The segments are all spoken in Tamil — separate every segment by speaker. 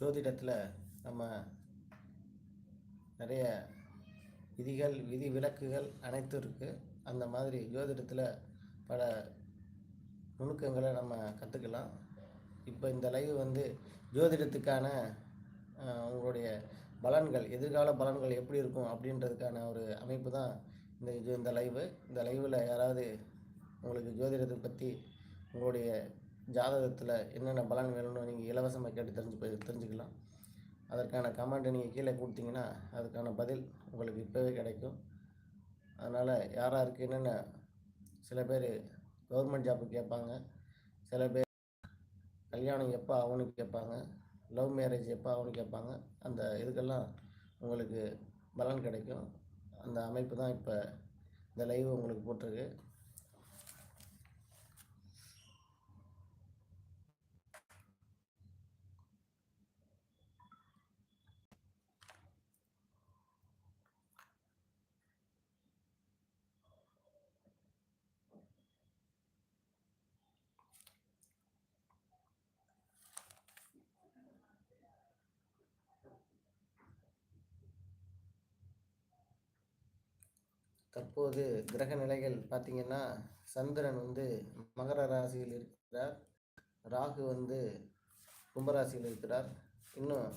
Speaker 1: ஜோதிடத்தில் நம்ம நிறைய விதிகள் விதி விலக்குகள் அனைத்தும் இருக்குது அந்த மாதிரி ஜோதிடத்தில் பல நுணுக்கங்களை நம்ம கற்றுக்கலாம் இப்போ இந்த லைவ் வந்து ஜோதிடத்துக்கான உங்களுடைய பலன்கள் எதிர்கால பலன்கள் எப்படி இருக்கும் அப்படின்றதுக்கான ஒரு அமைப்பு தான் இந்த இந்த லைவு இந்த லைவில் யாராவது உங்களுக்கு ஜோதிடத்தை பற்றி உங்களுடைய ஜாதகத்தில் என்னென்ன பலன் வேணும்னு நீங்கள் இலவசமாக கேட்டு தெரிஞ்சு போய் தெரிஞ்சுக்கலாம். அதற்கான கமெண்ட்டை நீங்கள் கீழே கொடுத்தீங்கன்னா அதுக்கான பதில் உங்களுக்கு இப்போவே கிடைக்கும். அதனால் யாராருக்கு என்னென்ன சில பேர் கவர்மெண்ட் ஜாப்பு கேட்பாங்க சில பேர் கல்யாணம் எப்போ ஆகும்னு கேட்பாங்க லவ் மேரேஜ் எப்போ ஆகும்னு கேட்பாங்க அந்த இதுக்கெல்லாம் உங்களுக்கு பலன் கிடைக்கும். அந்த அமைப்பு தான் இப்போ இந்த லைவ் உங்களுக்கு போட்டிருக்கு. தற்போது கிரக நிலைகள் பார்த்தீங்கன்னா சந்திரன் வந்து மகர ராசியில் இருக்கிறார். ராகு வந்து கும்பராசியில் இருக்கிறார். இன்னும்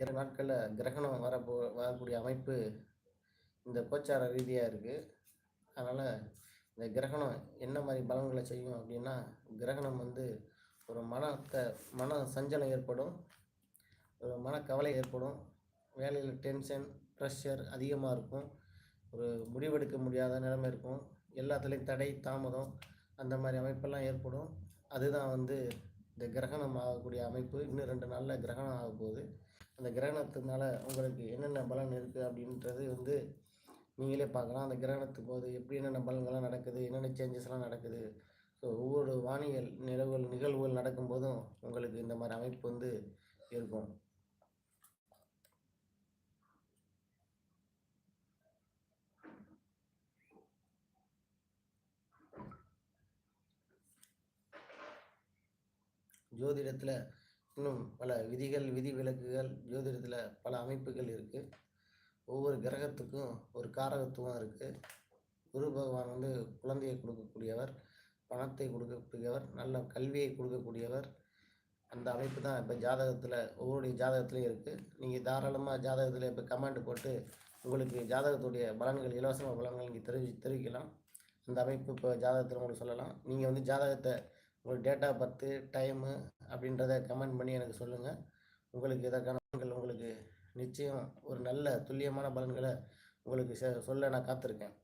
Speaker 1: இரண்டு நாட்களில் கிரகணம் வரப்போ வரக்கூடிய அமைப்பு இந்த கோச்சார ரீதியாக இருக்குது அதனால் இந்த கிரகணம் என்ன மாதிரி பலன்களை செய்யும் அப்படின்னா கிரகணம் வந்து ஒரு மனத்தை மன சஞ்சலம் ஏற்படும். ஒரு மனக்கவலை ஏற்படும். வேலையில் டென்ஷன் ப்ரெஷர் அதிகமாக இருக்கும். ஒரு முடிவெடுக்க முடியாத நிலைமை இருக்கும். எல்லாத்துலேயும் தடை தாமதம் அந்த மாதிரி அமைப்பெல்லாம் ஏற்படும். அதுதான் வந்து இந்த கிரகணம் ஆகக்கூடிய அமைப்பு. இன்னும் ரெண்டு நாளில் கிரகணம் ஆக போகுது. அந்த கிரகணத்தினால உங்களுக்கு என்னென்ன பலன் இருக்குது அப்படின்றது வந்து நீங்களே பார்க்கலாம். அந்த கிரகணத்துக்கு போது எப்படி என்னென்ன பலன்கள்லாம் நடக்குது என்னென்ன சேஞ்சஸ்லாம் நடக்குது. ஸோ ஒவ்வொரு வானியல் நிலவுகள் நிகழ்வுகள் நடக்கும்போதும் உங்களுக்கு இந்த மாதிரி அமைப்பு வந்து இருக்கும். ஜோதிடத்தில் இன்னும் பல விதிகள் விதி விலக்குகள் ஜோதிடத்தில் பல அமைப்புகள் இருக்குது ஒவ்வொரு கிரகத்துக்கும் ஒரு காரகத்துவம் இருக்குது குரு பகவான் வந்து குழந்தையை கொடுக்கக்கூடியவர் பணத்தை கொடுக்கக்கூடியவர் நல்ல கல்வியை கொடுக்கக்கூடியவர். அந்த அமைப்பு தான் இப்போ ஜாதகத்தில் ஒவ்வொருடைய ஜாதகத்துலேயும் இருக்குது நீங்கள் தாராளமாக ஜாதகத்தில் இப்போ கமெண்ட் போட்டு உங்களுக்கு ஜாதகத்துடைய பலன்கள் இலவசமாக பலன்கள் நீங்கள் தெரிவி தெரிவிக்கலாம். அந்த அமைப்பு இப்போ ஜாதகத்தில் உங்களுக்கு சொல்லலாம். நீங்கள் வந்து ஜாதகத்தை உங்கள் டேட் ஆஃப் பர்த்து டைமு அப்படின்றத கமெண்ட் பண்ணி எனக்கு சொல்லுங்கள் உங்களுக்கு இதற்கான பலன்கள் உங்களுக்கு நிச்சயம் ஒரு நல்ல துல்லியமான பலன்களை உங்களுக்கு செ- சொல்ல நான் காத்திருக்கேன்.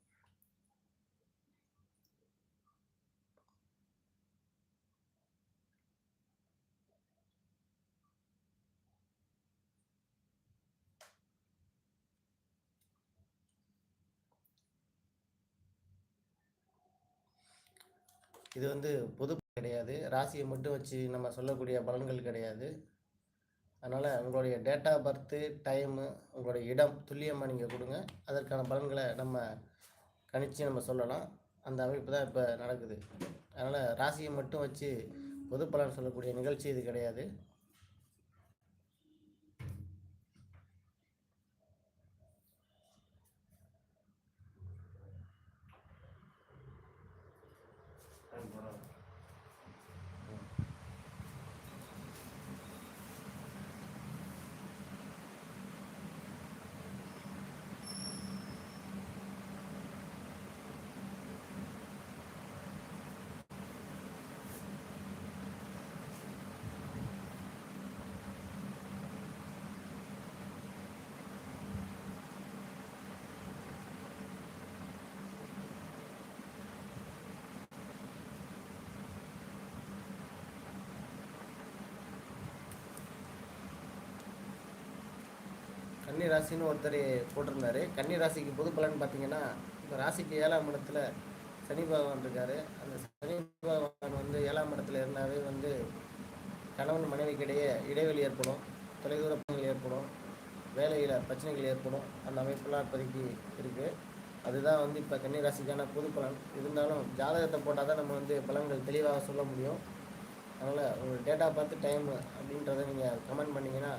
Speaker 1: இது வந்து பொது கிடையாது. ராசியை மட்டும் வச்சு நம்ம சொல்லக்கூடிய பலன்கள் கிடையாது. அதனால் உங்களுடைய டேட் ஆஃப் பர்த்து டைமு உங்களுடைய இடம் துல்லியமாக நீங்கள் கொடுங்க. அதற்கான பலன்களை நம்ம கணிச்சு நம்ம சொல்லலாம். அந்த அமைப்பு தான் இப்போ நடக்குது. அதனால் ராசியை மட்டும் வச்சு பொது பலன் சொல்லக்கூடிய நிகழ்ச்சி இது கிடையாது. கன்னி ராசின்னு ஒருத்தர் போட்டிருந்தாரு. கன்னி ராசிக்கு பொது பலன் பார்த்தீங்கன்னா இப்போ ராசிக்கு ஏழாம் இடத்துல சனி பகவான் இருக்காரு. அந்த சனி பகவான் வந்து ஏழாம் இடத்துல இருந்தாவே வந்து கணவன் மனைவிக்கிடையே இடைவெளி ஏற்படும். தொலைதூர பணிகள் ஏற்படும். வேலையில் பிரச்சனைகள் ஏற்படும். அந்த அமைப்பெல்லாம் இப்போதைக்கு இருக்குது அதுதான் வந்து இப்போ கன்னிராசிக்கான பொது பலன். இருந்தாலும் ஜாதகத்தை போட்டால் தான் நம்ம வந்து பலன்கள் தெளிவாக சொல்ல முடியும். அதனால் உங்கள் டேட்டா பார்த்து டைம் அப்படின்றத நீங்கள் கமெண்ட் பண்ணிங்கன்னா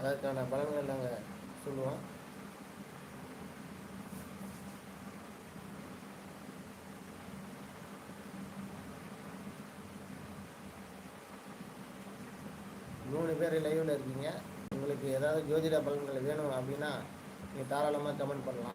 Speaker 1: அதற்கான பலன்கள் நாங்கள் சொல்லுவோம். மூணு பேர் லைவில் இருக்கீங்க. உங்களுக்கு ஏதாவது ஜோதிட பலன்கள் வேணும் அப்படின்னா நீங்கள் தாராளமாக கமெண்ட் பண்ணலாம்.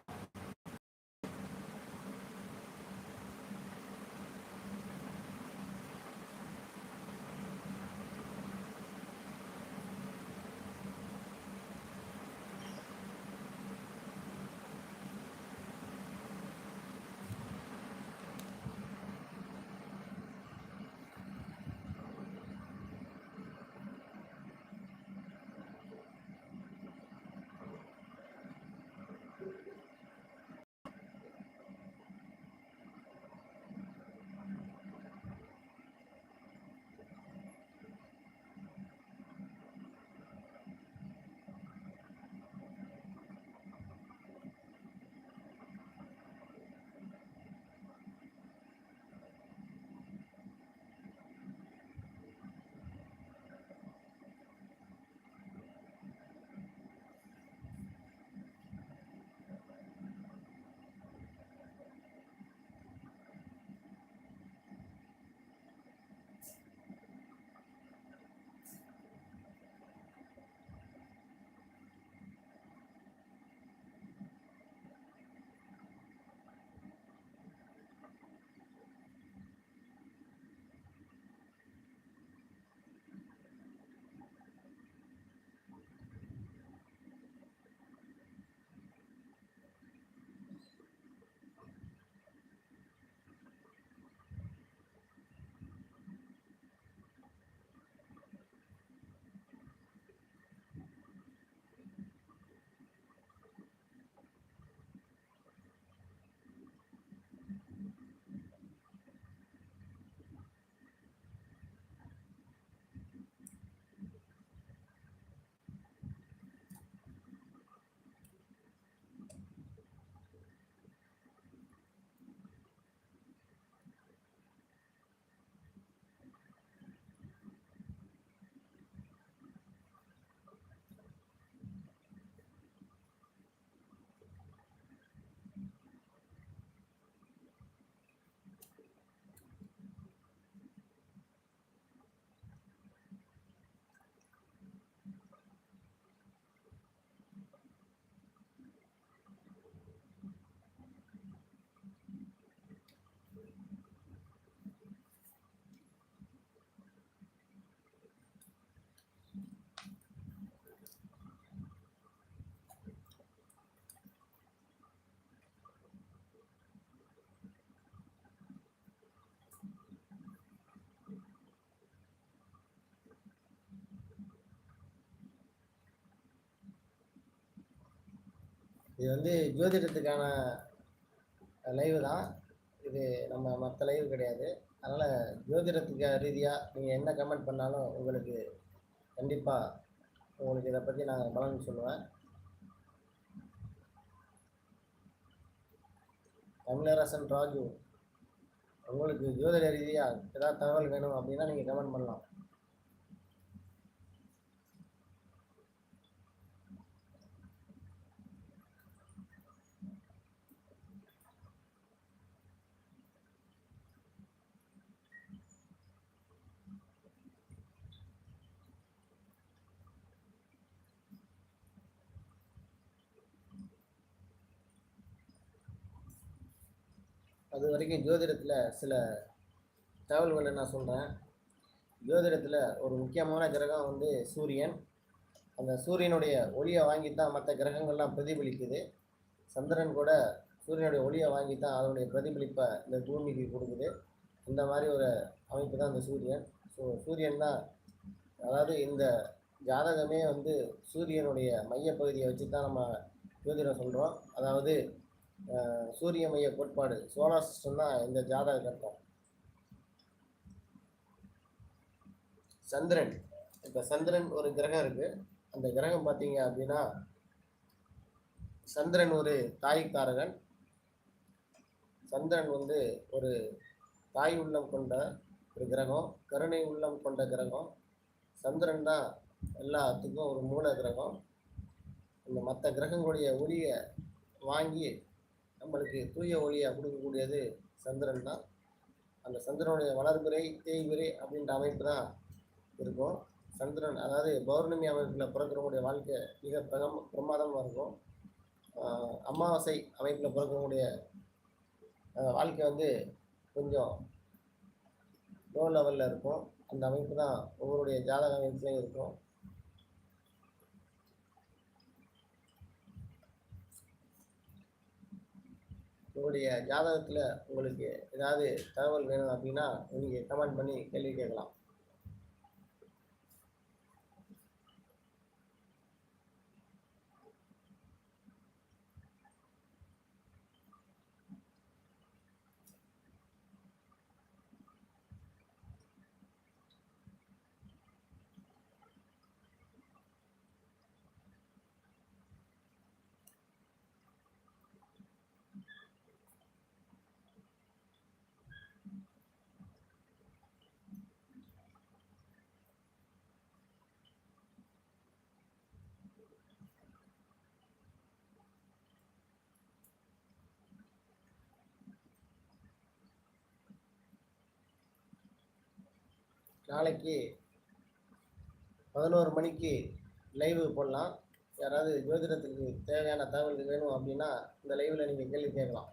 Speaker 1: இது வந்து ஜோதிடத்துக்கான லைவ் தான். இது நம்ம மற்ற லைவ் கிடையாது. அதனால் ஜோதிடத்துக்கு ரீதியாக நீங்கள் என்ன கமெண்ட் பண்ணாலும் உங்களுக்கு கண்டிப்பாக உங்களுக்கு இதை பற்றி நான் பலன் சொல்லுவேன். தமிழரசன் ராஜு உங்களுக்கு ஜோதிட ரீதியாக ஏதாவது தகவல் வேணும் அப்படின்னா நீங்கள் கமெண்ட் பண்ணலாம். அது வரைக்கும் ஜோதிடத்தில் சில தகவல்களை நான் சொல்கிறேன் ஜோதிடத்தில் ஒரு முக்கியமான கிரகம் வந்து சூரியன். அந்த சூரியனுடைய ஒளியை வாங்கி தான் மற்ற கிரகங்கள்லாம் பிரதிபலிக்குது. சந்திரன் கூட சூரியனுடைய ஒளியை வாங்கி தான் அதனுடைய பிரதிபலிப்பை இந்த பூமிக்கு கொடுக்குது. இந்த மாதிரி ஒரு அமைப்பு தான் இந்த சூரியன். ஸோ சூரியன் தான் அதாவது இந்த ஜாதகமே வந்து சூரியனுடைய மையப்பகுதியை வச்சு தான் நம்ம ஜோதிடம் சொல்கிறோம் அதாவது சூரிய மைய கோட்பாடு சோலார் சிஸ்டம் தான் இந்த ஜாதக கட்டம். சந்திரன். இப்போ சந்திரன் ஒரு கிரகம் இருக்கு. அந்த கிரகம் பார்த்தீங்க அப்படின்னா சந்திரன் ஒரு தாய்க்காரகன். சந்திரன் வந்து ஒரு தாய் உள்ளம் கொண்ட ஒரு கிரகம் கருணை உள்ளம் கொண்ட கிரகம். சந்திரன் தான் எல்லாத்துக்கும் ஒரு மூல கிரகம். இந்த மற்ற கிரகங்களுடைய ஒளியை வாங்கி நம்மளுக்கு தூய ஒளியை கொடுக்கக்கூடியது சந்திரன் தான் அந்த சந்திரனுடைய வளர்பிறை தேய்பிறை அப்படின்ற அமைப்பு தான் இருக்கும். சந்திரன் அதாவது பௌர்ணமி அமைப்பில் பிறக்கிறவங்களுடைய வாழ்க்கை மிக பிரகம் பிரமாதமாக இருக்கும். அமாவாசை அமைப்பில் பிறக்கிறவங்களுடைய வாழ்க்கை வந்து கொஞ்சம் லோ லெவலில் இருக்கும். அந்த அமைப்பு தான் ஒவ்வொருடைய ஜாதக அமைப்புலையும் இருக்கும். உங்களுடைய ஜாதகத்தில் உங்களுக்கு ஏதாவது தகவல் வேணும் அப்படின்னா நீங்கள் கமெண்ட் பண்ணி கேள்வி கேட்கலாம். நாளைக்கு பதினோரு மணிக்கு லைவு போடலாம். யாராவது ஜோதிடத்துக்கு தேவையான தகவல் வேணும் அப்படின்னா இந்த லைவில் நீங்கள் கேள்வி கேட்கலாம்.